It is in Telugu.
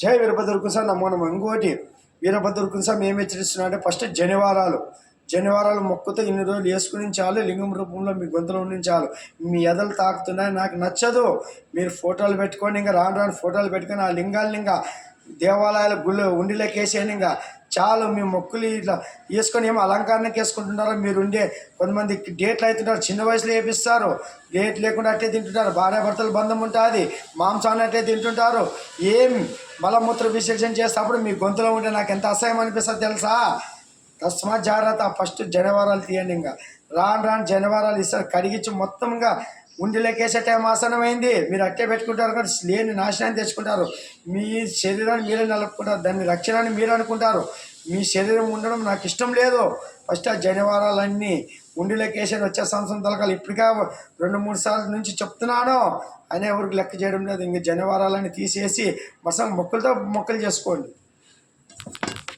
జై వీరభద్ర సార్ నమో. ఇంకోటి వీరభద్ర సార్ ఏం హెచ్చరిస్తున్నా అంటే ఫస్ట్ జనివారాలు. జనివారాలు మొక్కుతో ఇన్ని రోజులు వేసుకుని చాలు లింగం రూపంలో మీ గొంతులో ఉండి చాలు. మీ ఎదలు తాకుతున్నాయి నాకు నచ్చదు. మీరు ఫోటోలు పెట్టుకొని ఇంకా రాను రాను ఫోటోలు పెట్టుకొని ఆ లింగాలు ఇంకా దేవాలయాల గుళ్ళు ఉండిలోకి వేసేయండి ఇంకా. చాలు మీ మొక్కులు ఇట్లా వేసుకొని ఏమో అలంకరణకి వేసుకుంటున్నారో మీరు ఉండే కొంతమంది డేట్లు అవుతుంటారు చిన్న వయసులో వేపిస్తారు. డేట్ లేకుండా అట్టే తింటుంటారు. భార్యాభర్తలు బంధం ఉంటుంది మాంసాన్ని అట్టే తింటుంటారు. ఏం మలమూత్ర విసర్జన చేసేటప్పుడు మీ గొంతులో ఉంటే నాకు ఎంత అసహ్యం అనిపిస్తుంది తెలుసా? తస్మా జాగ్రత్త. ఫస్ట్ జనవరాలు తీయండి ఇంకా. రాను రాను జనవరాలు ఇస్తారు కడిగించి మొత్తంగా ఉండిలోకేసే టైం ఆసనమైంది మీరు అట్టే పెట్టుకుంటారు కానీ లేని నాశనాన్ని తెచ్చుకుంటారు. మీ శరీరాన్ని మీరే నలుపుకుంటారు. దాన్ని రక్షణని మీరు అనుకుంటారు. మీ శరీరం ఉండడం నాకు ఇష్టం లేదు. ఫస్ట్ ఆ జనవారాలన్నీ ఉండిలోకేషన్ వచ్చే సంవత్సరం తలకాలు ఇప్పటికే రెండు మూడు సార్లు నుంచి చెప్తున్నాను. అయినా ఎవరికి లెక్క చేయడం లేదు. ఇంక జనవారాలన్నీ తీసేసి మసం మొక్కలతో మొక్కలు చేసుకోండి.